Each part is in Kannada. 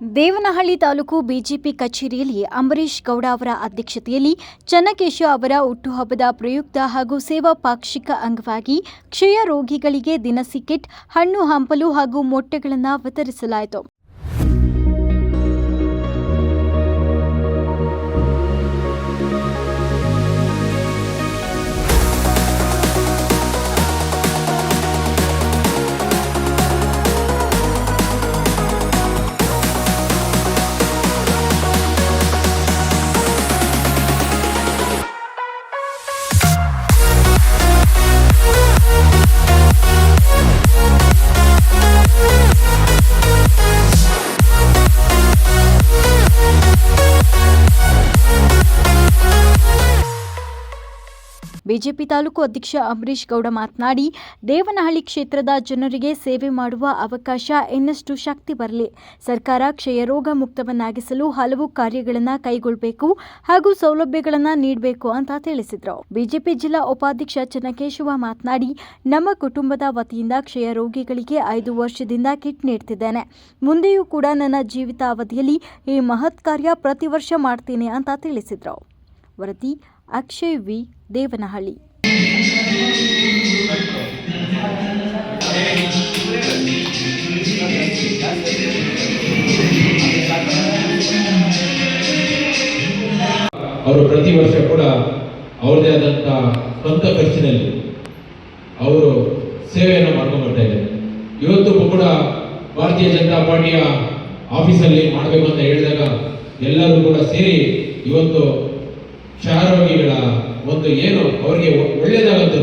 ದೇವನಹಳ್ಳಿ ತಾಲೂಕು ಬಿಜೆಪಿ ಕಚೇರಿಯಲ್ಲಿ ಅಂಬರೀಶ್ ಗೌಡ ಅವರ ಅಧ್ಯಕ್ಷತೆಯಲ್ಲಿ ಚನ್ನಕೇಶ ಅವರ ಹುಟ್ಟುಹಬ್ಬದ ಪ್ರಯುಕ್ತ ಹಾಗೂ ಸೇವಾ ಪಾಕ್ಷಿಕ ಅಂಗವಾಗಿ ಕ್ಷಯ ರೋಗಿಗಳಿಗೆ ದಿನಸಿ ಕಿಟ್, ಹಣ್ಣು, ಹಂಪಲು ಹಾಗೂ ಮೊಟ್ಟೆಗಳನ್ನು ವಿತರಿಸಲಾಯಿತು. ಬಿಜೆಪಿ ತಾಲೂಕು ಅಧ್ಯಕ್ಷ ಅಂಬರೀಶ್ ಗೌಡ ಮಾತನಾಡಿ, ದೇವನಹಳ್ಳಿ ಕ್ಷೇತ್ರದ ಜನರಿಗೆ ಸೇವೆ ಮಾಡುವ ಅವಕಾಶ ಇನ್ನಷ್ಟು ಶಕ್ತಿ ಬರಲಿ. ಸರ್ಕಾರ ಕ್ಷಯರೋಗ ಮುಕ್ತವನ್ನಾಗಿಸಲು ಹಲವು ಕಾರ್ಯಗಳನ್ನು ಕೈಗೊಳ್ಳಬೇಕು ಹಾಗೂ ಸೌಲಭ್ಯಗಳನ್ನು ನೀಡಬೇಕು ಅಂತ ತಿಳಿಸಿದರು. ಬಿಜೆಪಿ ಜಿಲ್ಲಾ ಉಪಾಧ್ಯಕ್ಷ ಚನ್ನಕೇಶವ ಮಾತನಾಡಿ, ನಮ್ಮ ಕುಟುಂಬದ ವತಿಯಿಂದ ಕ್ಷಯ ರೋಗಿಗಳಿಗೆ ಐದು ವರ್ಷದಿಂದ ಕಿಟ್ ನೀಡ್ತಿದ್ದೇನೆ. ಮುಂದೆಯೂ ಕೂಡ ನನ್ನ ಜೀವಿತಾವಧಿಯಲ್ಲಿ ಈ ಮಹತ್ ಕಾರ್ಯ ಪ್ರತಿ ವರ್ಷ ಮಾಡ್ತೀನಿ ಅಂತ ತಿಳಿಸಿದರು. ವರದಿ ಅಕ್ಷಯ್ ವಿ. ದೇವನಹಳ್ಳಿ. ಅವರು ಪ್ರತಿ ವರ್ಷ ಕೂಡ ಅವರದೇ ಆದಂಥ ಸ್ವಂತ ಖರ್ಚಿನಲ್ಲಿ ಅವರು ಸೇವೆಯನ್ನು ಮಾಡ್ಕೊಂಡು ಇದ್ದಾರೆ. ಇವತ್ತು ಕೂಡ ಭಾರತೀಯ ಜನತಾ ಪಾರ್ಟಿಯ ಆಫೀಸಲ್ಲಿ ಮಾಡಬೇಕು ಅಂತ ಹೇಳಿದಾಗ ಎಲ್ಲರೂ ಕೂಡ ಸೇರಿ ಇವತ್ತು ಕ್ಷಯರೋಗಿಗಳ ಒಂದು ಏನು ಅವರಿಗೆ ಒಳ್ಳೆಯದಾಗದ್ದು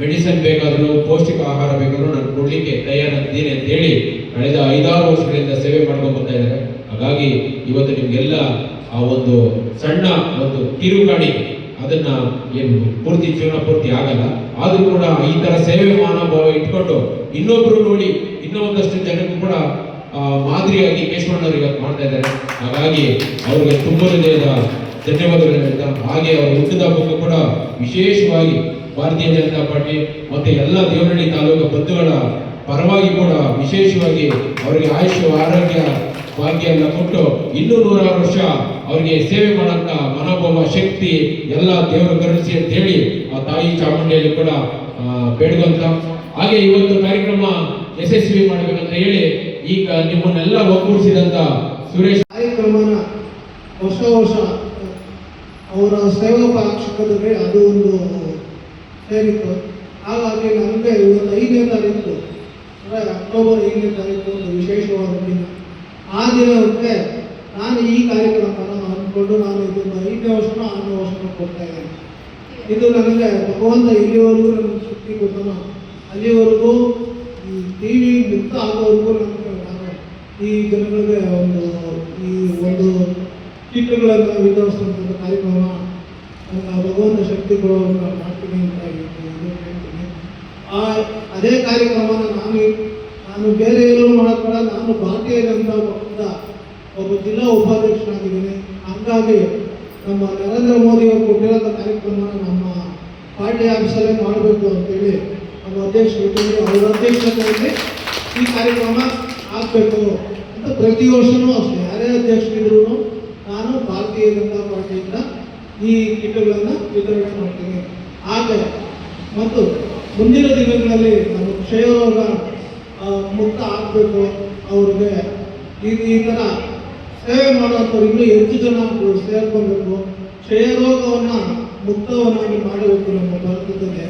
ಮೆಡಿಸಿನ್ ಬೇಕಾದರೂ, ಪೌಷ್ಟಿಕ ಆಹಾರ ಬೇಕಾದರೂ ನಾನು ಕೊಡಲಿಕ್ಕೆ ತಯಾರಿದ್ದೀನಿ ಅಂತ ಹೇಳಿ ಕಳೆದ ಐದಾರು ವರ್ಷಗಳಿಂದ ಸೇವೆ ಮಾಡ್ಕೊಂಡು ಬರ್ತಾ ಇದ್ದಾರೆ. ಹಾಗಾಗಿ ಇವತ್ತು ನಿಮಗೆಲ್ಲ ಆ ಒಂದು ಸಣ್ಣ ಒಂದು ಕಿರುಗಾಡಿ ಅದನ್ನ ಏನು ಪೂರ್ತಿ ಜೀವನ ಪೂರ್ತಿ ಆಗಲ್ಲ. ಆದರೂ ಕೂಡ ಈ ತರ ಸೇವೆ ಮನೋಭಾವ ಇಟ್ಕೊಂಡು ಇನ್ನೊಬ್ರು ನೋಡಿ ಇನ್ನೂ ಒಂದಷ್ಟು ಜನಕ್ಕೂ ಕೂಡ ಮಾದರಿಯಾಗಿ ಕೇಶವಣ್ಣವರು ಇವತ್ತು ಮಾಡ್ತಾ ಇದ್ದಾರೆ. ಹಾಗಾಗಿ ಅವರಿಗೆ ತುಂಬ ಹೃದಯದ ಧನ್ಯವಾದಗಳು ಹೇಳ್ತಾ ಹಾಗೆ ಅವರ ಹುಟ್ಟಿದ ಹಬ್ಬಕ್ಕೂ ಕೂಡ ವಿಶೇಷವಾಗಿ ಭಾರತೀಯ ಜನತಾ ಪಾರ್ಟಿ ಮತ್ತೆ ಎಲ್ಲ ದೇವನಹಳ್ಳಿ ತಾಲೂಕು ಬಂಧುಗಳ ಪರವಾಗಿ ಕೂಡ ವಿಶೇಷವಾಗಿ ಅವರಿಗೆ ಆಯುಷ್ ಆರೋಗ್ಯ ಭಾಗ್ಯ ಎಲ್ಲ ಕೊಟ್ಟು ಇನ್ನೂ ನೂರಾರು ವರ್ಷ ಅವರಿಗೆ ಸೇವೆ ಮಾಡಂತ ಮನೋಭಾವ, ಶಕ್ತಿ ಎಲ್ಲ ದೇವರು ಕರುಣಿಸಿ ಅಂತ ಹೇಳಿ ಆ ತಾಯಿ ಚಾಮುಂಡಿಯಲ್ಲಿ ಕೂಡ ಬೇಡ್ಕೊಂತ ಹಾಗೆ ಇವತ್ತು ಕಾರ್ಯಕ್ರಮ ಯಶಸ್ವಿ ಮಾಡಬೇಕಂತ ಹೇಳಿ ಈಗ ನಿಮ್ಮನ್ನೆಲ್ಲ ಒಗ್ಗೂಡಿಸಿದಂತ ಸುರೇಶ್. ಕಾರ್ಯಕ್ರಮನ ಹೊಸ ವರ್ಷ ಅವರ ಸೇವಾ ಪಾಕ್ಷಿಕದಲ್ಲಿ ಅದು ಒಂದು ಸೇರಿತ್ತು. ಹಾಗಾಗಿ ನನಗೆ ಇವತ್ತು ಐದನೇ ತಾರೀಕು, ಅಂದರೆ ಅಕ್ಟೋಬರ್ ಐದನೇ ತಾರೀಕು ಒಂದು ವಿಶೇಷವಾದ ದಿನ. ಆ ದಿನಕ್ಕೆ ನಾನು ಈ ಕಾರ್ಯಕ್ರಮವನ್ನು ಅಂದ್ಕೊಂಡು ನಾನು ಇದನ್ನು ಐದನೇ ವರ್ಷ ಆರನೇ ವರ್ಷ ಕೊಡ್ತಾ ಇದ್ದೇನೆ. ಇದು ನನಗೆ ಭಗವಂತ ಇಲ್ಲಿವರೆಗೂ ನನಗೆ ಶಕ್ತಿ ಕೊಟ್ಟನು. ಅಲ್ಲಿವರೆಗೂ ಈ ಟಿ ವಿ ಮುಕ್ತ ಆಗೋವರೆಗೂ ನನಗೆ ನಾನು ಈ ಜನಗಳಿಗೆ ಒಂದು ಈ ಒಂದು ಕಿಟ್ಗಳನ್ನು ವಿತರಿಸುವಂಥ ಕಾರ್ಯಕ್ರಮ ನನ್ನ ಭಗವಂತ ಶಕ್ತಿ ಕೊಡುವಂತ ಮಾಡ್ತೀನಿ ಅಂತ ಹೇಳ್ತೀನಿ ಆ ಅದೇ ಕಾರ್ಯಕ್ರಮನ ನಾನು ನಾನು ಬೇರೆ ಎಲ್ಲೂ ಮಾಡೋಕ್ಕಲ್ಲ ನಾನು ಭಾರತೀಯ ಜನತಾ ಪಕ್ಷದ ಒಬ್ಬ ಜಿಲ್ಲಾ ಉಪಾಧ್ಯಕ್ಷನಾಗಿದ್ದೀನಿ. ಹಂಗಾಗಿ ನಮ್ಮ ನರೇಂದ್ರ ಮೋದಿ ಅವರು ಕೊಟ್ಟಿರೋಂಥ ಕಾರ್ಯಕ್ರಮನ ನಮ್ಮ ಪಾರ್ಟಿ ಆಫೀಸಲ್ಲೇ ಮಾಡಬೇಕು ಅಂತೇಳಿ ನಮ್ಮ ಅಧ್ಯಕ್ಷರು. ಅವರ ಅಧ್ಯಕ್ಷತೆಯಲ್ಲಿ ಈ ಕಾರ್ಯಕ್ರಮ ಆಗಬೇಕು ಅಂತ ಪ್ರತಿ ವರ್ಷವೂ ಅಷ್ಟೇ. ಯಾರೇ ಅಧ್ಯಕ್ಷರಿದ್ರು ಭಾರತೀಯ ಜನತಾ ಪಾರ್ಟಿಯಿಂದ ಈ ಕಿಟ್ಗಳನ್ನು ವಿತರಣೆ ಮಾಡ್ತೀನಿ ಹಾಗೆ ಮತ್ತು ಮುಂದಿನ ದಿನಗಳಲ್ಲಿ ನಮ್ಮ ಕ್ಷಯರೋಗ ರೋಗ ಮುಕ್ತ ಆಗಬೇಕು ಅವ್ರಿಗೆ. ಈ ಈ ಥರ ಸೇವೆ ಮಾಡೋಂಥವ್ರು ಇನ್ನೂ ಹೆಚ್ಚು ಜನ ಸೇರ್ಕೊಬೇಕು. ಕ್ಷಯರೋಗವನ್ನು ಮುಕ್ತವನ್ನಾಗಿ ಮಾಡಬೇಕು ನಮ್ಮ ಭಾರತದಲ್ಲಿ.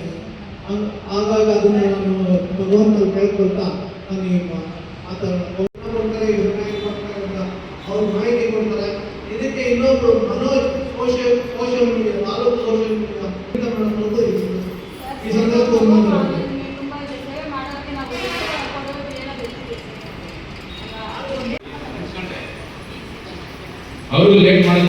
ಆಗಾಗ ಅದನ್ನು ನಾನು ಭಗವಂತ ಕೇಳ್ಕೊಳ್ತಾ ನಾನು ಈ ಮಾ- ಅವರು ಲೇಟ್ ಮಾಡಿ